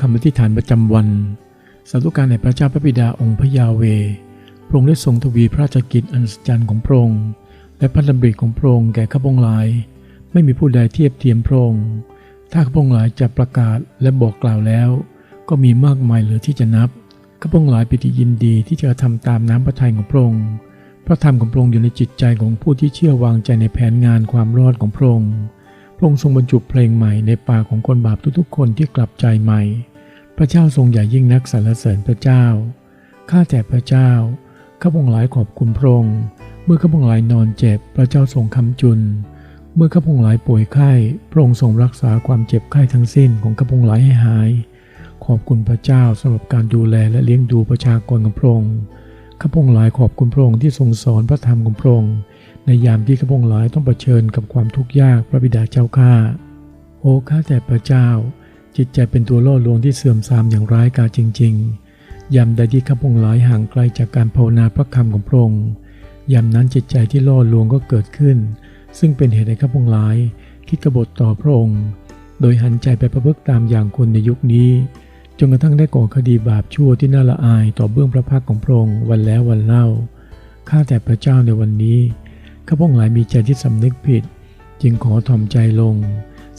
คำอธิษฐานประจำวันสาธุการแด่พระเจ้าพระบิดาองค์พระยาเว พระองค์ได้ทรงทวีพระราชกิจอันศจรรย์ของพระองค์ และพระดำริของพระองค์แก่ข้าพงหลาย ไม่มีผู้ใดเทียบเทียมพระองค์ ถ้าข้าพงหลายจะประกาศและบอกกล่าวแล้ว ก็มีมากมายเหลือที่จะนับ ข้าพงหลายปิติยินดีที่จะทำตามน้ำพระทัยของพระองค์ พระธรรมของพระองค์อยู่ในจิตใจของผู้ที่เชื่อวางใจในแผนงานความรอดของพระองค์ พระองค์ทรงบรรจุเพลงใหม่ในปากของคนบาปทุกๆ คนที่กลับใจใหม่ พระเจ้าทรงใหญ่ยิ่งนักสรรเสริญพระเจ้า ข้าแต่พระเจ้า ข้าพงหลายขอบคุณพระองค์ เมื่อข้าพงหลายนอนเจ็บ พระเจ้าทรงคำจุน เมื่อข้าพงหลายป่วยไข้ พระองค์ทรงรักษาความเจ็บไข้ทั้งสิ้นของข้าพงหลายให้หาย ขอบคุณพระเจ้าสำหรับการดูแลและเลี้ยงดูประชากรของพระองค์ ข้าพงหลายขอบคุณพระองค์ที่ทรงสอนพระธรรมของพระองค์ในยามที่ข้าพงหลายต้องเผชิญกับความทุกข์ยากพระบิดาเจ้าข้า โอ้ข้าแต่พระเจ้า จิตใจเป็นตัวล่อลวงที่เสื่อมทรามอย่างร้ายกาจจริง ๆยามใดที่ข้าพงหลายห่างไกลจากการภาวนาพระคำของพระองค์ยามนั้นจิตใจที่ล่อลวงก็เกิดขึ้น ซึ่งเป็นเหตุให้ข้าพงหลาย คิดกบฏต่อพระองค์ โดยหันใจไปประพฤติตามอย่างคนในยุคนี้ จนกระทั่งได้ก่อคดีบาปชั่วที่น่าละอายต่อเบื้องพระพักของพระองค์วันแล้ววันเล่าข้าแต่พระเจ้าในวันนี้ข้าพงหลายมีใจที่สำนึกผิด จึงขอถ่อมใจลง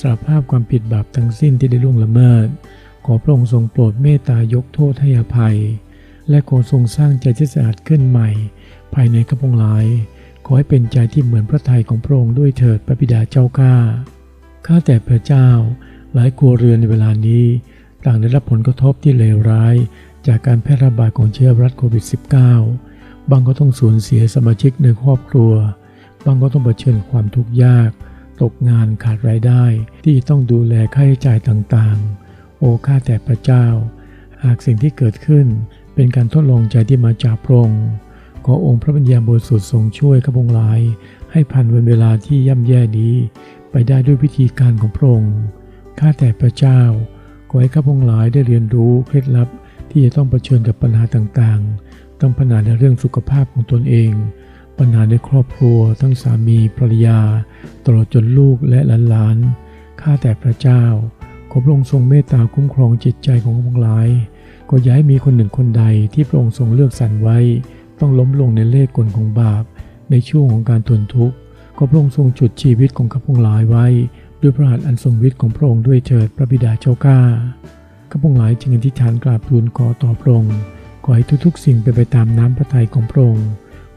สารภาพความผิดบาปทั้งสิ้นที่ได้ล่วงละเมิด ขอพระองค์ทรงโปรดเมตตายกโทษให้อภัย และขอทรงสร้างใจที่สะอาดขึ้นใหม่ ภายในข้าพงหลาย ขอให้เป็นใจที่เหมือนพระทัยของพระองค์ด้วยเถิดพระบิดาเจ้าข้าข้าแต่พระเจ้า หลายครัวเรือนในเวลานี้ ต่างได้รับผลกระทบที่เลวร้าย จากการแพร่ระบาดของเชื้อรัสโควิด -19 บางก็ต้องสูญเสียสมาชิกในครอบครัว บางก็ต้องเผชิญความทุกข์ยาก ตกงานขาดรายได้ที่ต้องดูแลค่าใช้จ่ายต่างๆ โอ้ข้าแต่พระเจ้า หากสิ่งที่เกิดขึ้นเป็นการทดลองใจที่มาจากพระองค์ขอองค์พระบัญญาบริสุทธิ์ทรงช่วยข้าพงหลาย ให้ผ่านวันเวลาที่ย่ำแย่นี้ ไปได้ด้วยวิธีการของพระองค์ข้าแต่พระเจ้า ขอให้ข้าพงหลายได้เรียนรู้เคล็ดลับที่จะต้องเผชิญกับปัญหาต่างๆต้องปัญหาในเรื่องสุขภาพของตนเอง ปัญหาในครอบครัว ทั้งสามีภรรยา ตลอดจนลูกและหลานๆข้าแต่พระเจ้า ขอพระองค์ทรงเมตตาคุ้มครองจิตใจของข้าพงหลาย ก็ย่าให้มีคนหนึ่งคนใดที่พระองค์ทรงเลือกสรรไว้ ต้องล้มลงในเล่ห์กลของบาป ในช่วงของการทนทุกข์ก็พระองค์ทรงจุดชีวิตของข้าพงหลายไว้ ด้วยพระหัตถ์อันทรงฤทธิ์ของพระองค์ด้วยเถิดพระบิดาเจ้าข้าข้าพงหลายจึงอธิษฐานกราบทูลขอต่อพระองค์ขอให้ทุกๆ สิ่งเป็นไปตามน้ำพระทัยของพระองค์